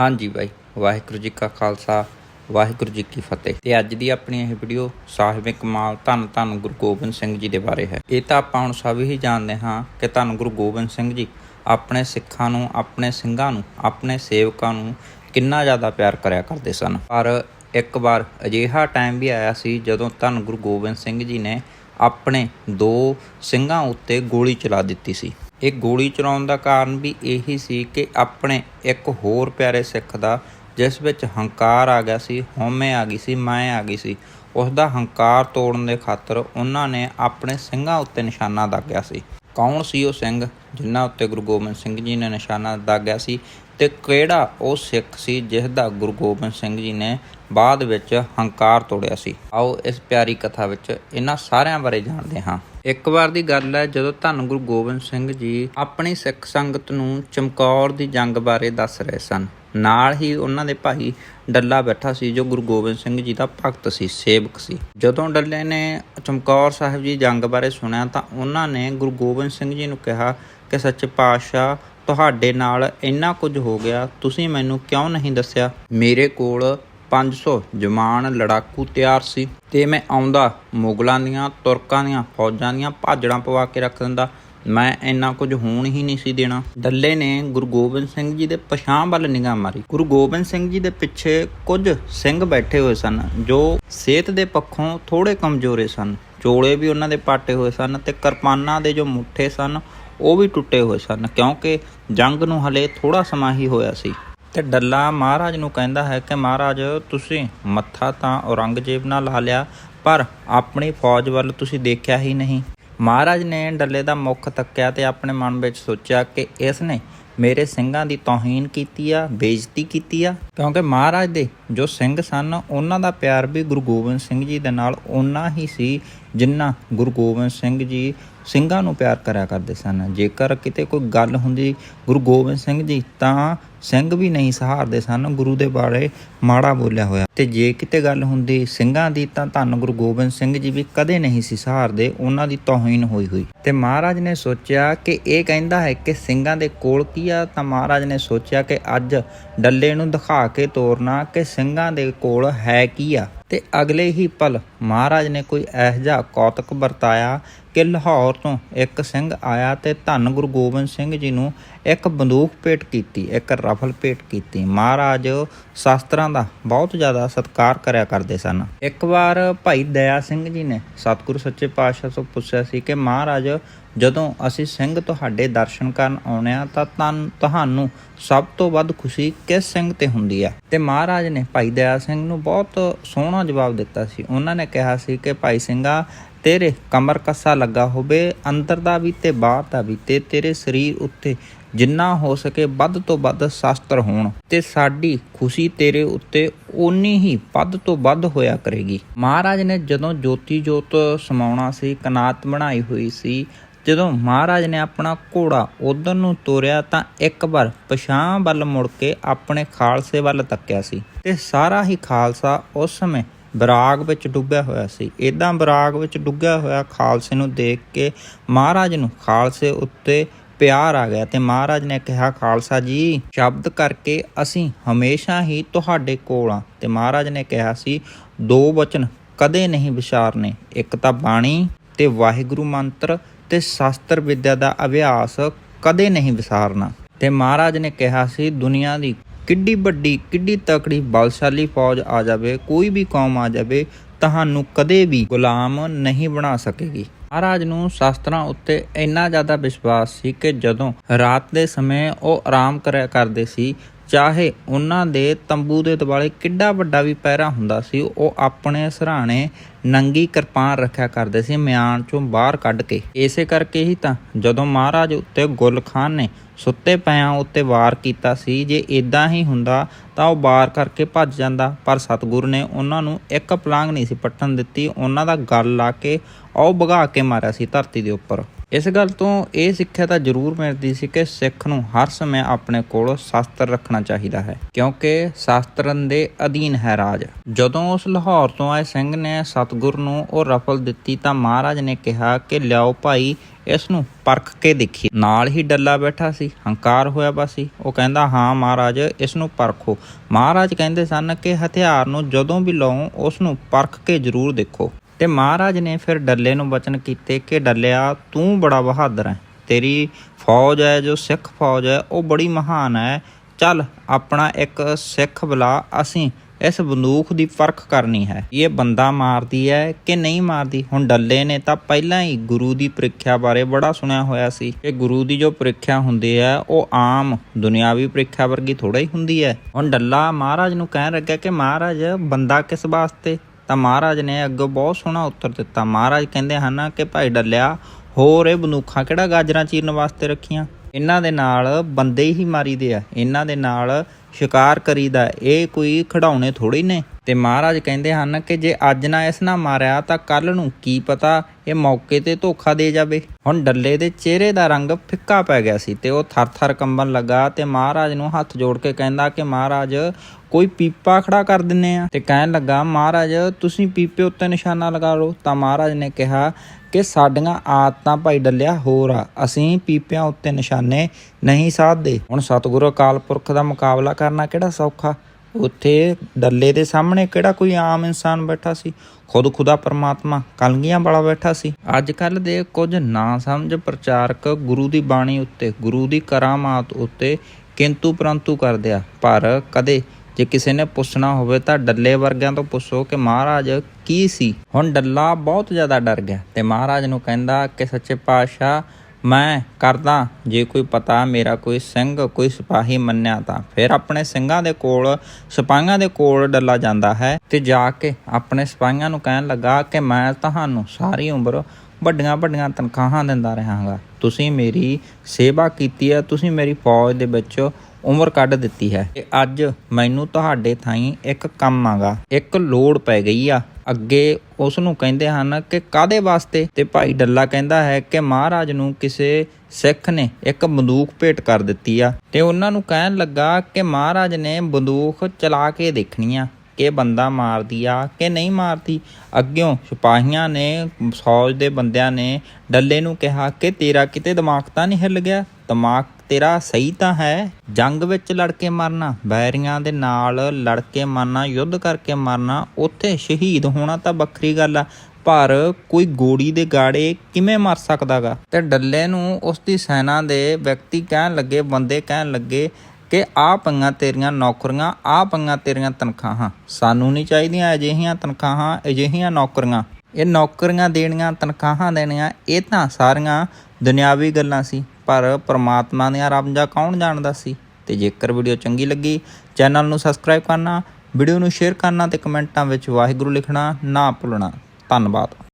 ਹਾਂਜੀ ਬਾਈ, ਵਾਹਿਗੁਰੂ ਜੀ ਕਾ ਖਾਲਸਾ, ਵਾਹਿਗੁਰੂ ਜੀ ਕੀ ਫਤਿਹ। ਤੇ ਅੱਜ ਦੀ ਆਪਣੀ ਇਹ ਵੀਡੀਓ ਸਾਹਿਬੇ ਕਮਾਲ ਧੰਨ ਧੰਨ ਗੁਰੂ ਗੋਬਿੰਦ ਸਿੰਘ ਜੀ ਦੇ ਬਾਰੇ ਹੈ। ਇਹ ਤਾਂ ਆਪਾਂ ਹੁਣ ਸਭ ਹੀ ਜਾਣਦੇ ਹਾਂ ਕਿ ਧੰਨ ਗੁਰੂ ਗੋਬਿੰਦ ਸਿੰਘ ਜੀ ਆਪਣੇ ਸਿੱਖਾਂ ਨੂੰ, ਆਪਣੇ ਸਿੰਘਾਂ ਨੂੰ, ਆਪਣੇ ਸੇਵਕਾਂ ਨੂੰ ਕਿੰਨਾ ਜ਼ਿਆਦਾ ਪਿਆਰ ਕਰਿਆ ਕਰਦੇ ਸਨ। ਪਰ ਇੱਕ ਵਾਰ ਅਜਿਹਾ ਟਾਈਮ ਵੀ ਆਇਆ ਸੀ ਜਦੋਂ ਧੰਨ ਗੁਰੂ ਗੋਬਿੰਦ ਸਿੰਘ ਜੀ ਨੇ ਆਪਣੇ ਦੋ ਸਿੰਘਾਂ ਉੱਤੇ ਗੋਲੀ ਚਲਾ ਦਿੱਤੀ ਸੀ। ਇਹ ਗੋਲੀ ਚਲਾਉਣ ਦਾ ਕਾਰਨ ਵੀ ਇਹੀ ਸੀ ਕਿ ਆਪਣੇ ਇੱਕ ਹੋਰ ਪਿਆਰੇ ਸਿੱਖ ਦਾ, ਜਿਸ ਵਿੱਚ ਹੰਕਾਰ ਆ ਗਿਆ ਸੀ, ਹਉਮੈ ਆ ਗਈ ਸੀ, ਮੈਂ ਆ ਗਈ ਸੀ ਉਸ ਦਾ ਹੰਕਾਰ ਤੋੜਨ ਦੇ ਖਾਤਰ ਉਹਨਾਂ ਨੇ ਆਪਣੇ ਸਿੰਘਾਂ ਉੱਤੇ ਨਿਸ਼ਾਨਾ ਦਾਗਿਆ ਸੀ। ਕੌਣ ਸੀ ਉਹ ਸਿੰਘ ਜਿਨ੍ਹਾਂ ਉੱਤੇ ਗੁਰੂ ਗੋਬਿੰਦ ਸਿੰਘ ਜੀ ਨੇ ਨਿਸ਼ਾਨਾ ਦਾਗਿਆ ਸੀ ਤੇ ਕਿਹੜਾ ਉਹ ਸਿੱਖ ਸੀ ਜਿਸ ਦਾ ਗੁਰੂ ਗੋਬਿੰਦ ਸਿੰਘ ਜੀ ਨੇ ਬਾਅਦ ਵਿੱਚ ਹੰਕਾਰ ਤੋੜਿਆ ਸੀ? ਆਓ ਇਸ ਪਿਆਰੀ ਕਥਾ ਵਿੱਚ ਇਹਨਾਂ ਸਾਰਿਆਂ ਬਾਰੇ ਜਾਣਦੇ ਹਾਂ। ਇੱਕ ਵਾਰ ਦੀ ਗੱਲ ਹੈ, ਜਦੋਂ ਧੰਨ ਗੁਰੂ ਗੋਬਿੰਦ ਸਿੰਘ ਜੀ ਆਪਣੀ ਸਿੱਖ ਸੰਗਤ ਨੂੰ ਚਮਕੌਰ ਦੀ ਜੰਗ ਬਾਰੇ ਦੱਸ ਰਹੇ ਸਨ, ਨਾਲ ਹੀ ਉਹਨਾਂ ਦੇ ਭਾਈ ਡੱਲਾ ਬੈਠਾ ਸੀ, ਜੋ ਗੁਰੂ ਗੋਬਿੰਦ ਸਿੰਘ ਜੀ ਦਾ ਭਗਤ ਸੀ, ਸੇਵਕ ਸੀ। ਜਦੋਂ ਡੱਲੇ ਨੇ ਚਮਕੌਰ ਸਾਹਿਬ ਜੀ ਜੰਗ ਬਾਰੇ ਸੁਣਿਆ, ਤਾਂ ਉਹਨਾਂ ਨੇ ਗੁਰੂ ਗੋਬਿੰਦ ਸਿੰਘ ਜੀ ਨੂੰ ਕਿਹਾ ਕਿ, ਸੱਚੇ ਪਾਤਸ਼ਾਹ, ਤੁਹਾਡੇ ਨਾਲ ਇੰਨਾ ਕੁਝ ਹੋ ਗਿਆ, ਤੁਸੀਂ ਮੈਨੂੰ ਕਿਉਂ ਨਹੀਂ ਦੱਸਿਆ? ਮੇਰੇ ਕੋਲ 500 ਜਵਾਨ ਲੜਾਕੂ ਤਿਆਰ ਸੀ ਤੇ ਮੈਂ ਆਉਂਦਾ ਮੁਗਲਾਂ ਦੀਆਂ, ਤੁਰਕਾਂ ਦੀਆਂ, ਫੌਜਾਂ ਦੀਆਂ ਭਾਜੜਾਂ ਪਵਾ ਕੇ ਰੱਖ ਦਿੰਦਾ। ਮੈਂ ਇੰਨਾ ਕੁਝ ਹੋਣ ਹੀ ਨਹੀਂ ਸੀ ਦੇਣਾ। ਡੱਲੇ ਨੇ ਗੁਰੂ ਗੋਬਿੰਦ ਸਿੰਘ ਜੀ ਦੇ ਪਛਾਣ ਵੱਲ ਨਿਗਾਹ ਮਾਰੀ। ਗੁਰੂ ਗੋਬਿੰਦ ਸਿੰਘ ਜੀ ਦੇ ਪਿੱਛੇ ਕੁਝ ਸਿੰਘ ਬੈਠੇ ਹੋਏ ਸਨ, ਜੋ ਸਿਹਤ ਦੇ ਪੱਖੋਂ ਥੋੜੇ ਕਮਜ਼ੋਰੇ ਸਨ। ਚੋਲੇ ਵੀ ਉਹਨਾਂ ਦੇ ਪਾਟੇ ਹੋਏ ਸਨ ਤੇ ਕਿਰਪਾਨਾਂ ਦੇ ਜੋ ਮੁੱਠੇ ਸਨ, ਉਹ ਵੀ ਟੁੱਟੇ ਹੋਏ ਸਨ, ਕਿਉਂਕਿ ਜੰਗ ਨੂੰ ਹਲੇ ਥੋੜਾ ਸਮਾਂ ਹੀ ਹੋਇਆ ਸੀ। ਤੇ ਡੱਲਾ ਮਹਾਰਾਜ ਨੂੰ ਕਹਿੰਦਾ ਹੈ ਕਿ ਮਹਾਰਾਜ, ਤੁਸੀਂ ਮੱਥਾ ਤਾਂ ਔਰੰਗਜ਼ੇਬ ਨਾਲ ਲਾ ਲਿਆ, ਪਰ ਆਪਣੀ ਫੌਜ ਵੱਲ ਤੁਸੀਂ ਦੇਖਿਆ ਹੀ ਨਹੀਂ। ਮਹਾਰਾਜ ਨੇ ਡੱਲੇ ਦਾ ਮੁੱਖ ਤੱਕਿਆ ਤੇ ਆਪਣੇ ਮਨ ਵਿੱਚ ਸੋਚਿਆ ਕਿ ਇਸ ਨੇ ਮੇਰੇ ਸਿੰਘਾਂ ਦੀ ਤੋਹੀਨ ਕੀਤੀ ਆ, ਬੇਇੱਜ਼ਤੀ ਕੀਤੀ ਆ। ਕਿਉਂਕਿ ਮਹਾਰਾਜ ਦੇ ਜੋ ਸਿੰਘ ਸਨ, ਉਹਨਾਂ ਦਾ ਪਿਆਰ ਵੀ ਗੁਰੂ ਗੋਬਿੰਦ ਸਿੰਘ ਜੀ ਦੇ ਨਾਲ ਓਨਾ ਹੀ ਸੀ ਜਿੰਨਾ ਗੁਰੂ ਗੋਬਿੰਦ ਸਿੰਘ ਜੀ ਸਿੰਘਾਂ ਨੂੰ ਪਿਆਰ ਕਰਿਆ ਕਰਦੇ ਸਨ। ਜੇਕਰ ਕਿਤੇ ਕੋਈ ਗੱਲ ਹੁੰਦੀ ਗੁਰੂ ਗੋਬਿੰਦ ਸਿੰਘ ਜੀ, ਤਾਂ ਸਿੰਘ ਵੀ ਨਹੀਂ ਸਹਾਰਦੇ ਸਨ। ਗੁਰੂ ਦੇ ਬਾਰੇ ਮਾੜਾ ਬੋਲਿਆ ਹੋਇਆ। ਤੇ ਜੇ ਕਿਤੇ ਗੱਲ ਹੁੰਦੀ ਸਿੰਘਾਂ ਦੀ, ਤਾਂ ਧੰਨ ਗੁਰੂ ਗੋਬਿੰਦ ਸਿੰਘ ਜੀ ਵੀ ਕਦੇ ਨਹੀਂ ਸੀ ਸਹਾਰਦੇ। ਉਹਨਾਂ ਦੀ ਤੋਹੀਨ ਹੋਈ ਹੋਈ। ਤੇ ਮਹਾਰਾਜ ਨੇ ਸੋਚਿਆ ਕਿ ਇਹ ਕਹਿੰਦਾ ਹੈ ਕਿ ਸਿੰਘਾਂ ਦੇ ਕੋਲ ਕੀ ਆ? ਤਾਂ ਮਹਾਰਾਜ ਨੇ ਸੋਚਿਆ ਕਿ ਅੱਜ ਡੱਲੇ ਨੂੰ ਦਿਖਾ ਕੇ ਤੋਰਨਾ ਕਿ ਸਿੰਘਾਂ ਦੇ ਕੋਲ ਹੈ ਕੀ ਆ। ਤੇ ਅਗਲੇ ਹੀ ਪਲ ਮਹਾਰਾਜ ਨੇ ਕੋਈ ਇਹੋ ਜਿਹਾ ਕੌਤਕ ਵਰਤਾਇਆ ਕਿ ਲਾਹੌਰ ਤੋਂ ਇੱਕ ਸਿੰਘ ਆਇਆ ਤੇ ਧੰਨ ਗੁਰੂ ਗੋਬਿੰਦ ਸਿੰਘ ਜੀ ਨੂੰ ਇੱਕ ਬੰਦੂਕ ਭੇਟ ਕੀਤੀ, ਇੱਕ ਰਫਲ ਭੇਟ ਕੀਤੀ। ਮਹਾਰਾਜ ਸ਼ਾਸਤਰਾਂ ਦਾ ਬਹੁਤ ਜ਼ਿਆਦਾ ਸਤਿਕਾਰ ਕਰਿਆ ਕਰਦੇ ਸਨ। ਇੱਕ ਵਾਰ ਭਾਈ ਦਇਆ ਸਿੰਘ ਜੀ ਨੇ ਸਤਿਗੁਰੂ ਸੱਚੇ ਪਾਤਸ਼ਾਹ ਤੋਂ ਪੁੱਛਿਆ ਸੀ ਕਿ ਮਹਾਰਾਜ ਜਦੋਂ ਅਸੀਂ ਸਿੰਘ ਤੁਹਾਡੇ ਦਰਸ਼ਨ ਕਰਨ ਆਉਣੇ ਆ ਤਾਂ ਤੁਹਾਨੂੰ ਸਭ ਤੋਂ ਵੱਧ ਖੁਸ਼ੀ ਕਿਸ ਸਿੰਘ ਤੇ ਹੁੰਦੀ ਆ ਤੇ ਮਹਾਰਾਜ ਨੇ ਭਾਈ ਦਇਆ ਸਿੰਘ ਨੂੰ ਬਹੁਤ ਸੋਹਣਾ ਜਵਾਬ ਦਿੱਤਾ ਸੀ। ਉਹਨਾਂ ਨੇ ਕਿਹਾ ਸੀ ਕਿ ਭਾਈ ਸਿੰਘਾ, ਤੇਰੇ ਕਮਰ ਕੱਸਾ ਲੱਗਾ ਹੋਵੇ, ਅੰਦਰ ਦਾ ਵੀ ਤੇ ਬਾਹਰ ਦਾ ਵੀ ਤੇ ਤੇਰੇ ਸਰੀਰ ਉੱਤੇ ਜਿੰਨਾ ਹੋ ਸਕੇ ਵੱਧ ਤੋਂ ਵੱਧ ਸ਼ਾਸਤਰ ਹੋਣ ਤੇ ਸਾਡੀ ਖੁਸ਼ੀ ਤੇਰੇ ਉੱਤੇ ਓਨੀ ਹੀ ਵੱਧ ਤੋਂ ਵੱਧ ਹੋਇਆ ਕਰੇਗੀ। ਮਹਾਰਾਜ ਨੇ ਜਦੋਂ ਜੋਤੀ ਜੋਤ ਸਮਾਉਣਾ ਸੀ, ਕਨਾਤ ਬਣਾਈ ਹੋਈ ਸੀ ਜਦੋਂ ਮਹਾਰਾਜ ਨੇ ਆਪਣਾ ਘੋੜਾ ਉਧਰ ਨੂੰ ਤੋਰਿਆ ਤਾਂ ਇੱਕ ਵਾਰ ਪਛਾਂ ਵੱਲ ਮੁੜ ਕੇ ਆਪਣੇ ਖਾਲਸੇ ਵੱਲ ਤੱਕਿਆ ਸੀ ਤੇ ਸਾਰਾ ਹੀ ਖਾਲਸਾ ਉਸ ਸਮੇਂ ਬਰਾਗ ਵਿੱਚ ਡੁੱਬਿਆ ਹੋਇਆ ਸੀ। ਇਦਾਂ ਬਰਾਗ ਵਿੱਚ ਡੁੱਬਿਆ ਹੋਇਆ ਖਾਲਸੇ ਨੂੰ ਦੇਖ ਕੇ ਮਹਾਰਾਜ ਨੂੰ ਖਾਲਸੇ ਉੱਤੇ ਪਿਆਰ ਆ ਗਿਆ ਤੇ ਮਹਾਰਾਜ ਨੇ ਕਿਹਾ, ਖਾਲਸਾ ਜੀ, ਸ਼ਬਦ ਕਰਕੇ ਅਸੀਂ ਹਮੇਸ਼ਾ ਹੀ ਤੁਹਾਡੇ ਕੋਲ ਆ। ਤੇ ਮਹਾਰਾਜ ਨੇ ਕਿਹਾ ਸੀ, ਦੋ ਵਚਨ ਕਦੇ ਨਹੀਂ ਵਿਚਾਰਨੇ, ਇੱਕ ਤਾਂ ਬਾਣੀ ਤੇ ਵਾਹਿਗੁਰੂ ਮੰਤਰ ਤੇ ਸ਼ਾਸਤਰ ਵਿਦਿਆ ਦਾ ਅਭਿਆਸ ਕਦੇ ਨਹੀਂ ਵਿਸਾਰਨਾ। ਤੇ ਮਹਾਰਾਜ ਨੇ ਕਿਹਾ ਸੀ, ਦੁਨੀਆ ਦੀ ਕਿੱਡੀ ਵੱਡੀ, ਕਿੱਡੀ ਤਕੜੀ, ਬਲਸ਼ਾਲੀ ਫੌਜ ਆ ਜਾਵੇ, ਕੋਈ ਵੀ ਕੌਮ ਆ ਜਾਵੇ, ਤੁਹਾਨੂੰ ਕਦੇ ਵੀ ਗੁਲਾਮ ਨਹੀਂ ਬਣਾ ਸਕੇਗੀ। ਮਹਾਰਾਜ ਨੂੰ ਸ਼ਾਸਤਰਾਂ ਉੱਤੇ ਇੰਨਾ ਜ਼ਿਆਦਾ ਵਿਸ਼ਵਾਸ ਸੀ ਕਿ ਜਦੋਂ ਰਾਤ ਦੇ ਸਮੇਂ ਉਹ ਆਰਾਮ ਕਰਿਆ ਕਰਦੇ ਸੀ ਚਾਹੇ ਉਹਨਾਂ ਦੇ ਤੰਬੂ ਦੇ ਦੁਆਲੇ ਕਿੱਡਾ ਵੱਡਾ ਵੀ ਪਹਿਰਾ ਹੁੰਦਾ ਸੀ, ਉਹ ਆਪਣੇ ਸਰਾਣੇ ਨੰਗੀ ਕਿਰਪਾਨ ਰੱਖਿਆ ਕਰਦੇ ਸੀ ਮਿਆਨ ਚੋਂ ਬਾਹਰ ਕੱਢ ਕੇ। ਇਸੇ ਕਰਕੇ ਹੀ ਤਾਂ ਜਦੋਂ ਮਹਾਰਾਜ ਉੱਤੇ ਗੁਲ ਖਾਨ ਨੇ ਸੁੱਤੇ ਪਿਆਂ ਉੱਤੇ ਵਾਰ ਕੀਤਾ ਸੀ, ਜੇ ਇਦਾਂ ਹੀ ਹੁੰਦਾ ਤਾਂ ਉਹ ਵਾਰ ਕਰਕੇ ਭੱਜ ਜਾਂਦਾ। ਪਰ ਸਤਿਗੁਰੂ ਨੇ ਉਹਨਾਂ ਨੂੰ ਇੱਕ ਪਲਾਂਗ ਨਹੀਂ ਸੀ ਪੱਟਣ ਦਿੱਤੀ, ਉਹਨਾਂ ਦਾ ਗੱਲ ਲਾ ਕੇ ਉਹ ਭਗਾ ਕੇ ਮਾਰਿਆ ਸੀ ਧਰਤੀ ਦੇ ਉੱਪਰ। ਇਸ ਗੱਲ ਤੋਂ ਇਹ ਸਿੱਖਿਆ ਤਾਂ ਜ਼ਰੂਰ ਮਿਲਦੀ ਸੀ ਕਿ ਸਿੱਖ ਨੂੰ ਹਰ ਸਮੇਂ ਆਪਣੇ ਕੋਲ ਸ਼ਾਸਤਰ ਰੱਖਣਾ ਚਾਹੀਦਾ ਹੈ, ਕਿਉਂਕਿ ਸ਼ਾਸਤਰਨ ਦੇ ਅਧੀਨ ਹੈ ਰਾਜ। ਜਦੋਂ ਉਸ ਲਾਹੌਰ ਤੋਂ ਆਏ ਸਿੰਘ ਨੇ ਸਤਗੁਰ ਨੂੰ ਉਹ ਰਫਲ ਦਿੱਤੀ ਤਾਂ ਮਹਾਰਾਜ ਨੇ ਕਿਹਾ ਕਿ ਲਿਆਓ ਭਾਈ, ਇਸ ਨੂੰ ਪਰਖ ਕੇ ਦੇਖੀ। ਨਾਲ ਹੀ ਡੱਲਾ ਬੈਠਾ ਸੀ, ਹੰਕਾਰ ਹੋਇਆ ਵਾ ਸੀ। ਉਹ ਕਹਿੰਦਾ, ਹਾਂ ਮਹਾਰਾਜ, ਇਸ ਨੂੰ ਪਰਖੋ। ਮਹਾਰਾਜ ਕਹਿੰਦੇ ਸਨ ਕਿ ਹਥਿਆਰ ਨੂੰ ਜਦੋਂ ਵੀ ਲਾਓ ਉਸ ਨੂੰ ਪਰਖ ਕੇ ਜ਼ਰੂਰ ਦੇਖੋ। ਤੇ ਮਹਾਰਾਜ ਨੇ ਫਿਰ ਡੱਲੇ ਨੂੰ ਬਚਨ ਕੀਤੇ ਕਿ ਡੱਲਿਆ ਤੂੰ ਬੜਾ ਬਹਾਦਰ ਹੈ। ਤੇਰੀ ਫੌਜ ਹੈ, ਜੋ ਸਿੱਖ ਫੌਜ ਹੈ, ਉਹ ਬੜੀ ਮਹਾਨ ਹੈ। ਚੱਲ, ਆਪਣਾ ਇੱਕ ਸਿੱਖ ਬੁਲਾ, ਅਸੀਂ ਇਸ ਬੰਦੂਕ ਦੀ ਪਰਖ ਕਰਨੀ ਹੈ। ਇਹ ਬੰਦਾ ਮਾਰਦੀ ਹੈ ਕਿ ਨਹੀਂ ਮਾਰਦੀ? ਹੁਣ ਡੱਲੇ ਨੇ ਤਾਂ ਪਹਿਲਾਂ ਹੀ ਗੁਰੂ ਦੀ ਪ੍ਰੀਖਿਆ ਬਾਰੇ ਬੜਾ ਸੁਣਿਆ ਹੋਇਆ ਸੀ ਕਿ ਗੁਰੂ ਦੀ ਜੋ ਪ੍ਰੀਖਿਆ ਹੁੰਦੀ ਹੈ, ਉਹ ਆਮ ਦੁਨਿਆਵੀ ਪ੍ਰੀਖਿਆ ਵਰਗੀ ਥੋੜਾ ਹੀ ਹੁੰਦੀ ਹੈ। ਹੁਣ ਡੱਲਾ ਮਹਾਰਾਜ ਨੂੰ ਕਹਿਣ ਲੱਗਾ ਕਿ ਮਹਾਰਾਜ, ਬੰਦਾ ਕਿਸ ਵਾਸਤੇ? ਤਾਂ ਮਹਾਰਾਜ ਨੇ ਅੱਗੋਂ ਬਹੁਤ ਸੋਹਣਾ ਉੱਤਰ ਦਿੱਤਾ। ਮਹਾਰਾਜ ਕਹਿੰਦੇ ਹਨ ਕਿ ਭਾਈ ਡੱਲਿਆ, ਹੋਰ ਇਹ ਬੰਦੂਕਾਂ ਕਿਹੜਾ ਗਾਜਰਾਂ ਚੀਰਨ ਵਾਸਤੇ ਰੱਖੀਆਂ? ਇਹਨਾਂ ਦੇ ਨਾਲ ਬੰਦੇ ਹੀ ਮਾਰੀਦੇ ਆ। ਇਹਨਾਂ ਦੇ ਨਾਲ ਸ਼ਿਕਾਰ ਕਰੀਦਾ। ਇਹ ਕੋਈ ਖਿਡੌਣੇ ਥੋੜੀ ਨੇ। ਤੇ ਮਹਾਰਾਜ ਕਹਿੰਦੇ ਹਨ ਕਿ ਜੇ ਅੱਜ ਨਾ ਇਸ ਨਾਲ ਮਾਰਿਆ ਤਾਂ ਕੱਲ ਨੂੰ ਕੀ ਪਤਾ ਇਹ ਮੌਕੇ ਤੇ ਧੋਖਾ ਦੇ ਜਾਵੇ। ਹੁਣ ਡੱਲੇ ਦੇ ਚਿਹਰੇ ਦਾ ਰੰਗ ਫਿੱਕਾ ਪੈ ਗਿਆ ਸੀ ਤੇ ਉਹ ਥਰ-ਥਰ ਕੰਬਣ ਲੱਗਾ ਤੇ ਮਹਾਰਾਜ ਨੂੰ ਹੱਥ ਜੋੜ ਕੇ ਕਹਿੰਦਾ ਕਿ ਮਹਾਰਾਜ ਕੋਈ ਪੀਪਾ ਖੜਾ ਕਰ ਦਿੰਨੇ ਆ ਤੇ ਕਹਿਣ ਲੱਗਾ, ਮਹਾਰਾਜ, ਤੁਸੀਂ ਪੀਪੇ ਉੱਤੇ ਨਿਸ਼ਾਨਾ ਲਗਾ ਲਓ। ਤਾਂ ਮਹਾਰਾਜ ਨੇ ਕਿਹਾ ਕਿ ਸਾਡੀਆਂ ਆਦਤਾਂ ਭਾਈ ਡੱਲਿਆ ਹੋਰ ਆ। ਅਸੀਂ ਪੀਪਿਆਂ ਉੱਤੇ ਨਿਸ਼ਾਨੇ ਨਹੀਂ ਸਾਧਦੇ। ਹੁਣ ਸਤਿਗੁਰੂ ਅਕਾਲ ਪੁਰਖ ਦਾ ਮੁਕਾਬਲਾ ਕਰਨਾ ਕਿਹੜਾ ਸੌਖਾ? ਉੱਥੇ ਡੱਲੇ ਦੇ ਸਾਹਮਣੇ ਕਿਹੜਾ ਕੋਈ ਆਮ ਇਨਸਾਨ ਬੈਠਾ ਸੀ? ਖੁਦ ਖੁਦਾ ਪਰਮਾਤਮਾ ਕਲਗੀਆਂ ਵਾਲਾ ਬੈਠਾ ਸੀ। ਅੱਜ ਕੱਲ ਦੇ ਕੁਝ ਨਾ ਸਮਝ ਪ੍ਰਚਾਰਕ ਗੁਰੂ ਦੀ ਬਾਣੀ ਉੱਤੇ, ਗੁਰੂ ਦੀ ਕਰਾਮਾਤ ਉੱਤੇ ਕਿੰਤੂ ਪਰੰਤੂ ਕਰਦੇ ਆ। ਪਰ ਕਦੇ ਜੇ ਕਿਸੇ ਨੇ ਪੁੱਛਣਾ ਹੋਵੇ ਤਾਂ ਡੱਲੇ ਵਰਗਿਆਂ ਤੋਂ ਪੁੱਛੋ ਕਿ ਮਹਾਰਾਜ ਕੀ ਸੀ। ਹੁਣ ਡੱਲਾ ਬਹੁਤ ਜ਼ਿਆਦਾ ਡਰ ਗਿਆ ਤੇ ਮਹਾਰਾਜ ਨੂੰ ਕਹਿੰਦਾ ਕਿ ਸੱਚੇ ਪਾਤਸ਼ਾਹ, ਮੈਂ ਕਰਦਾ, ਜੇ ਕੋਈ ਪਤਾ ਮੇਰਾ ਕੋਈ ਸਿੰਘ, ਕੋਈ ਸਿਪਾਹੀ ਮੰਨਿਆ ਤਾਂ। ਫਿਰ ਆਪਣੇ ਸਿੰਘਾਂ ਦੇ ਕੋਲ, ਸਿਪਾਹੀਆਂ ਦੇ ਕੋਲ ਡੱਲਾ ਜਾਂਦਾ ਹੈ ਤੇ ਜਾ ਕੇ ਆਪਣੇ ਸਿਪਾਹੀਆਂ ਨੂੰ ਕਹਿਣ ਲੱਗਾ ਕਿ ਮੈਂ ਤੁਹਾਨੂੰ ਸਾਰੀ ਉਮਰ ਵੱਡੀਆਂ ਵੱਡੀਆਂ ਤਨਖਾਹਾਂ ਦਿੰਦਾ ਰਹਾਂਗਾ। ਤੁਸੀਂ ਮੇਰੀ ਸੇਵਾ ਕੀਤੀ ਹੈ, ਤੁਸੀਂ ਮੇਰੀ ਫੌਜ ਦੇ ਵਿੱਚ ਉਮਰ ਕੱਢ ਦਿੱਤੀ ਹੈ। ਤੇ ਅੱਜ ਮੈਨੂੰ ਤੁਹਾਡੇ ਥਾਈਂ ਇੱਕ ਕੰਮ ਆਗਾ। ਇੱਕ ਲੋੜ ਪੈ ਗਈ ਆ। ਅੱਗੇ ਉਸ ਨੂੰ ਕਹਿੰਦੇ ਹਨ ਕਿ ਕਾਦੇ ਵਾਸਤੇ? ਤੇ ਭਾਈ ਡੱਲਾ ਕਹਿੰਦਾ ਹੈ ਕਿ ਮਹਾਰਾਜ ਨੂੰ ਕਿਸੇ ਸਿੱਖ ਨੇ ਇੱਕ ਬੰਦੂਕ ਭੇਟ ਕਰ ਦਿੱਤੀ ਆ। ਤੇ ਉਹਨਾਂ ਨੂੰ ਕਹਿਣ ਲੱਗਾ ਕਿ ਮਹਾਰਾਜ ਨੇ ਬੰਦੂਕ ਚਲਾ ਕੇ ਦੇਖਣੀ ਆ। ਕਿ ਬੰਦਾ ਮਾਰਦੀ ਆ ਕਿ ਨਹੀਂ ਮਾਰਦੀ? ਅੱਗਿਓਂ ਸਿਪਾਹੀਆਂ ਨੇ, ਫੌਜ ਦੇ ਬੰਦਿਆਂ ਨੇ ਡੱਲੇ ਨੂੰ ਕਿਹਾ ਕਿ ਤੇਰਾ ਕਿਤੇ ਦਿਮਾਗ ਤਾਂ ਨਹੀਂ ਹਿੱਲ ਗਿਆ? ਦਿਮਾਗ ਤੇਰਾ ਸਹੀ ਤਾਂ ਹੈ। ਜੰਗ ਵਿੱਚ ਲੜ ਕੇ ਮਰਨਾ, ਬੈਰੀਆਂ ਦੇ ਨਾਲ ਲੜ ਕੇ ਮਰਨਾ, ਯੁੱਧ ਕਰਕੇ ਮਰਨਾ, ਉੱਥੇ ਸ਼ਹੀਦ ਹੋਣਾ ਤਾਂ ਵੱਖਰੀ ਗੱਲ ਆ। ਪਰ ਕੋਈ ਗੋੜੀ ਦੇ ਗਾੜੇ ਕਿਵੇਂ ਮਰ ਸਕਦਾਗਾ? ਤੇ ਡੱਲੇ ਨੂੰ ਉਸ ਦੀ ਸੈਨਾ ਦੇ ਵਿਅਕਤੀ ਕਹਿਣ ਲੱਗੇ, ਬੰਦੇ ਕਹਿਣ ਲੱਗੇ ਕਿ ਆ ਪੰਗਾ ਤੇਰੀਆਂ ਨੌਕਰੀਆਂ, ਆ ਪੰਗਾ ਤੇਰੀਆਂ ਤਨਖਾਹਾਂ। ਸਾਨੂੰ ਨਹੀਂ ਚਾਹੀਦੀਆਂ ਅਜਿਹੀਆਂ ਤਨਖਾਹਾਂ, ਅਜਿਹੀਆਂ ਨੌਕਰੀਆਂ। ਇਹ ਨੌਕਰੀਆਂ ਦੇਣੀਆਂ, ਤਨਖਾਹਾਂ ਦੇਣੀਆਂ, ਇਹ ਤਾਂ ਸਾਰੀਆਂ ਦੁਨਿਆਵੀ ਗੱਲਾਂ ਸੀ, ਪਰ ਪ੍ਰਮਾਤਮਾ ਦੀਆਂ ਰਮਜਾਂ ਕੌਣ ਜਾਣਦਾ ਸੀ? ਤੇ ਜੇਕਰ ਵੀਡੀਓ ਚੰਗੀ ਲੱਗੀ, ਚੈਨਲ ਨੂੰ ਸਬਸਕ੍ਰਾਈਬ ਕਰਨਾ, ਵੀਡੀਓ ਨੂੰ ਸ਼ੇਅਰ ਕਰਨਾ ਤੇ ਕਮੈਂਟਾਂ ਵਿੱਚ ਵਾਹਿਗੁਰੂ ਲਿਖਣਾ ਨਾ ਭੁੱਲਣਾ। ਧੰਨਵਾਦ।